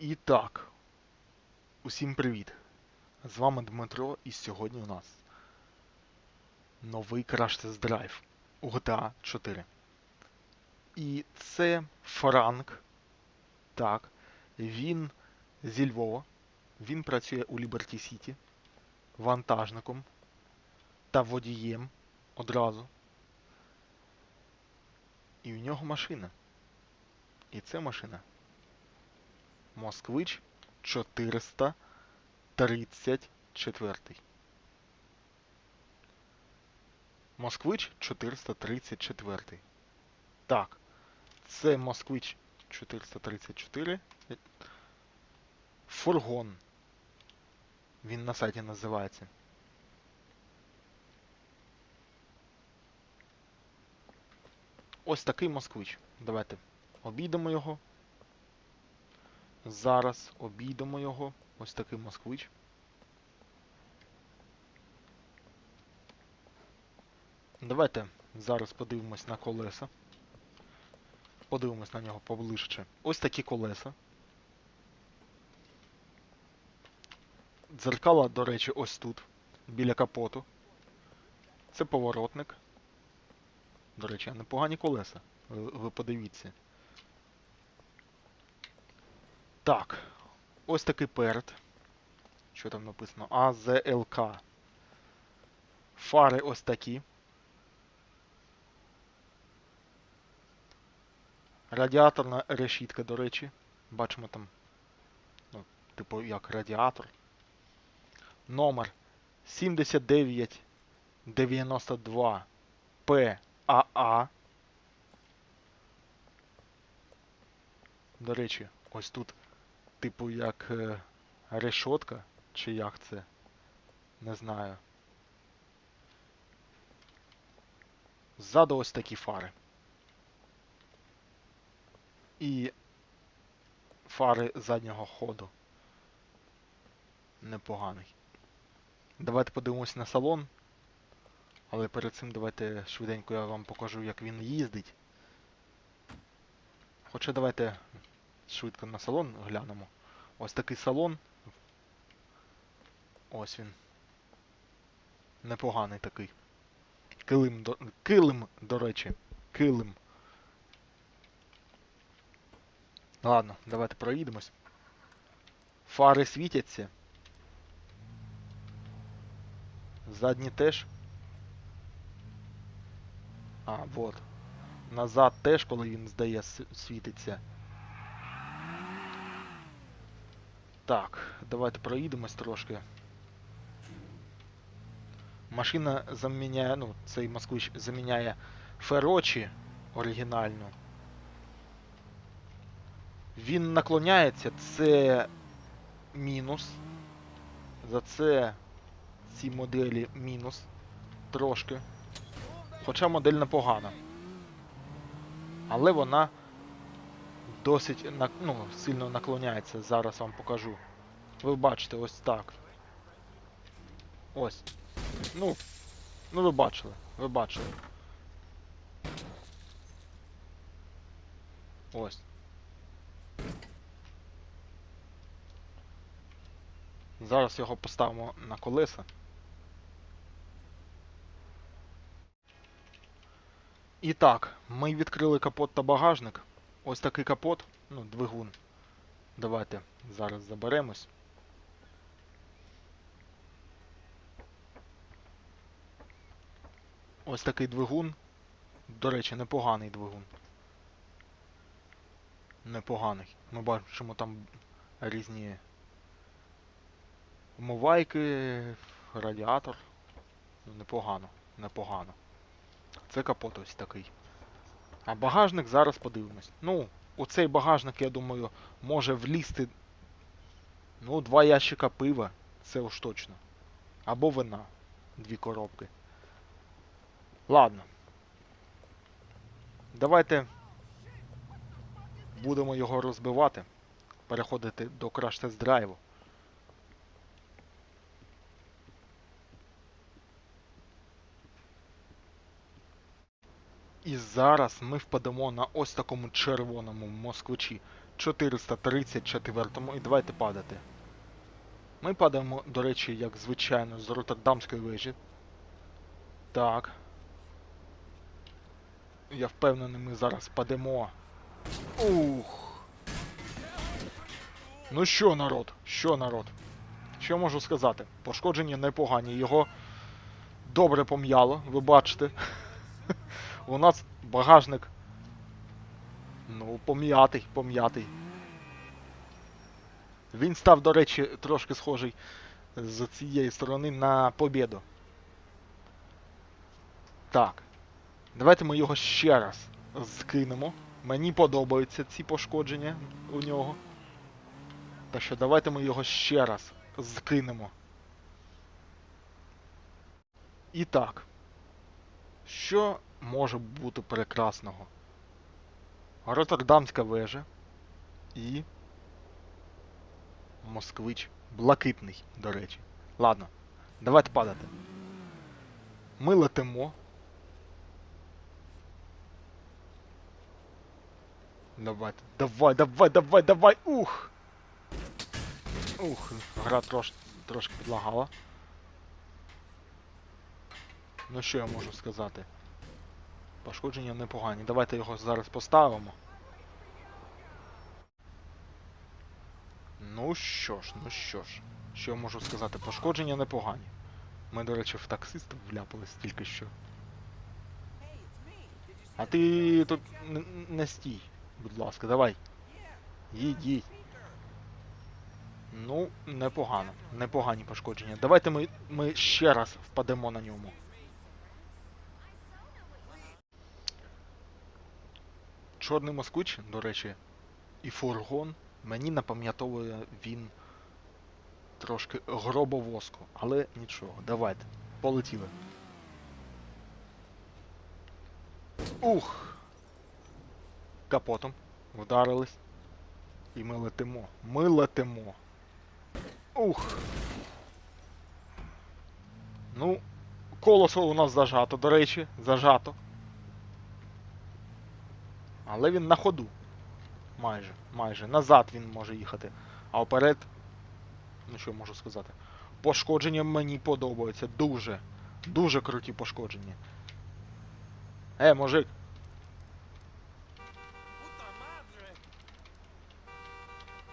І так, усім привіт! З вами Дмитро, і сьогодні у нас новий Test Drive у GTA 4. І це Франк. Так, він зі Львова. Він працює у Liberty City вантажником та водієм одразу. І у нього машина. І це машина Москвич 434. Москвич 434. Так. Це Москвич 434. Фургон. Він на сайті називається. Ось такий москвич. Давайте обійдемо його. Зараз обійдемо його. Ось такий москвич. Давайте зараз подивимось на колеса. Подивимось на нього поближче. Ось такі колеса. Дзеркала, до речі, ось тут, біля капоту. Це поворотник. До речі, непогані колеса. Ви, подивіться. Так. Ось такий перед. Що там написано? АЗЛК. Фари ось такі. Радіаторна решітка, до речі. Бачимо там. Ну, типу як радіатор. Номер 7992 ПАА. До речі, ось тут, типу, як е, решотка, чи як це? Не знаю. Ззаду ось такі фари. І фари заднього ходу. Непоганий. Давайте подивимось на салон. Але перед цим давайте швиденько я вам покажу, як він їздить. Хоча давайте швидко на салон глянемо. Ось такий салон. Ось він. Непоганий такий. Килим, до... Килим, до речі. Килим. Ладно, давайте проїдемось. Фари світяться. Задні теж. А, вот. Назад теж, коли він здає, світиться. Так, давайте проїдемось трошки. Машина заміняє, ну, цей москвич заміняє Ферочі оригінальну. Він наклоняється, це мінус. За це ці моделі мінус. Трошки. Хоча модель непогана. Але вона досить ну, сильно наклоняється. Зараз вам покажу. Ви бачите ось так. Ось. Ну. Ну ви бачили. Ви бачили. Ось. Зараз його поставимо на колеса. І так, ми відкрили капот та багажник. Ось такий капот, ну, двигун. Давайте зараз заберемось. Ось такий двигун. До речі, непоганий двигун. Непоганий. Ми бачимо там різні Умивайки, радіатор. Ну, непогано, непогано. Це капот ось такий. А багажник зараз подивимось. Ну, у цей багажник, я думаю, може влізти. Ну, два ящика пива. Це уж точно. Або вина. Дві коробки. Ладно. Давайте будемо його розбивати. Переходити до Crash І зараз ми впадемо на ось такому червоному москвичі 434 і давайте падати. Ми падаємо, до речі, як звичайно, з Роттердамської вежі. Так. Я впевнений, ми зараз падемо. Ух. Ну що, народ? Що, народ? Що можу сказати? Пошкодження непогані. Його добре пом'яло, ви бачите. У нас багажник. Ну, пом'ятий, пом'ятий. Він став, до речі, трошки схожий з цієї сторони на побіду. Так. Давайте ми його ще раз скинемо. Мені подобаються ці пошкодження у нього. Так що давайте ми його ще раз скинемо. І так. Що може бути прекрасного? Роттердамська вежа і. Москвич. Блакитний, до речі. Ладно, давайте падати. Ми летимо. Давайте. Давай, давай, давай, давай! Ух! Ух, гра трош, трошки підлагала. Ну що я можу сказати? Пошкодження непогані. Давайте його зараз поставимо. Ну що ж, ну що ж. Що я можу сказати? Пошкодження непогані. Ми, до речі, в таксиста вляпались тільки що. А ти тут не, стій, будь ласка, давай. Їдь. Ну, непогано. Непогані пошкодження. Давайте ми, ми ще раз впадемо на ньому. Чорний москвич, до речі, і фургон мені напам'ятовує він трошки гробовозку, але нічого, давайте, полетіли. Ух! Капотом вдарились. І ми летимо. Ми летимо. Ух. Ну, колесо у нас зажато, до речі, зажато. Але він на ходу. Майже, майже. Назад він може їхати. А вперед. Ну що можу сказати? Пошкодження мені подобаються. Дуже. Дуже круті пошкодження. Е, мужик.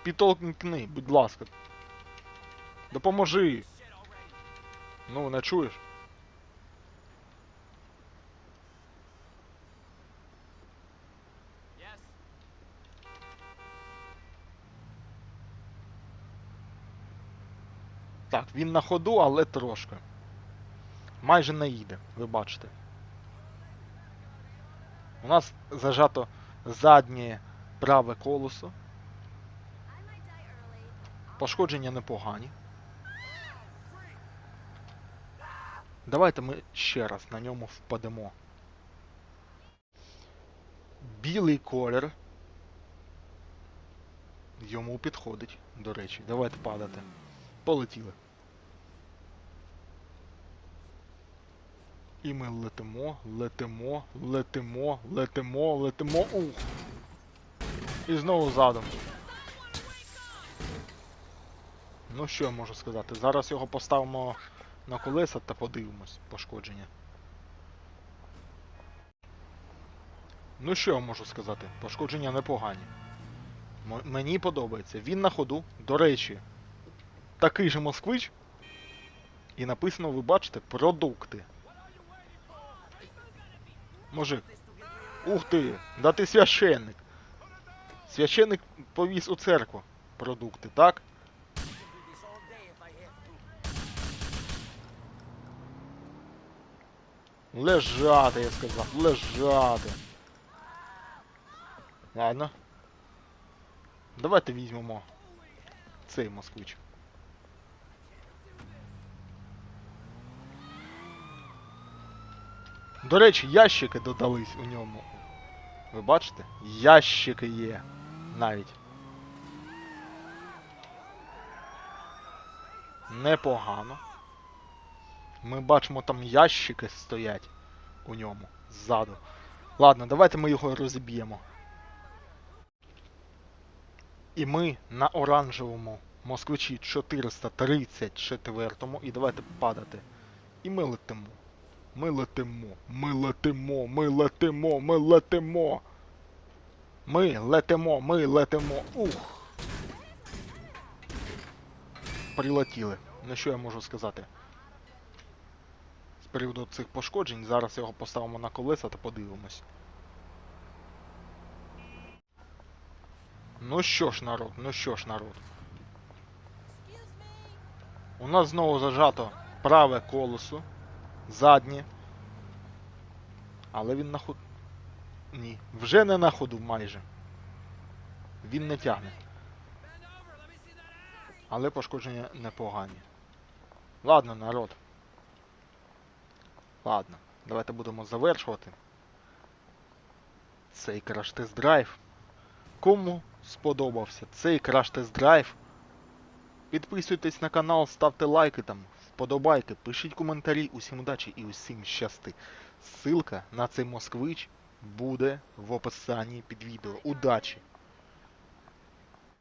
Підтолкни, будь ласка. Допоможи. Ну, не чуєш? Він на ходу, але трошки. Майже не їде, ви бачите. У нас зажато заднє праве колесо. Пошкодження непогані. Давайте ми ще раз на ньому впадемо. Білий колір. Йому підходить, до речі. Давайте падати. Полетіли. І ми летимо, летимо, летимо, летимо, летимо. Ух! І знову задом. Ну що я можу сказати? Зараз його поставимо на колеса та подивимось пошкодження. Ну що я можу сказати? Пошкодження непогані. М- мені подобається. Він на ходу. До речі, такий же москвич. І написано, ви бачите, продукти. Мужик. Ух ти! Да ти священник. Священник повіз у церкву продукти, так? Лежати, я сказав, лежати. Ладно. Давайте візьмемо цей москвич. До речі, ящики додались у ньому. Ви бачите? Ящики є навіть. Непогано. Ми бачимо там ящики стоять у ньому ззаду. Ладно, давайте ми його розіб'ємо. І ми на оранжевому москвичі 434 і давайте падати. І ми летимо. Ми летимо, ми летимо, ми летимо, ми летимо. Ми летимо, ми летимо. Ух. Прилетіли. Ну що я можу сказати? З приводу цих пошкоджень, зараз його поставимо на колеса та подивимось. Ну що ж, народ, ну що ж, народ. У нас знову зажато праве колесо, заднє. Але він на ходу. Ні, вже не на ходу майже. Він не тягне. Але пошкодження непогані. Ладно, народ. Ладно, давайте будемо завершувати цей краш-тест-драйв. Кому сподобався цей краш-тест-драйв, підписуйтесь на канал, ставте лайки там, вподобайки, пишіть коментарі, усім удачі і усім щасти. Ссылка на цей москвич буде в описанні під відео. Удачі!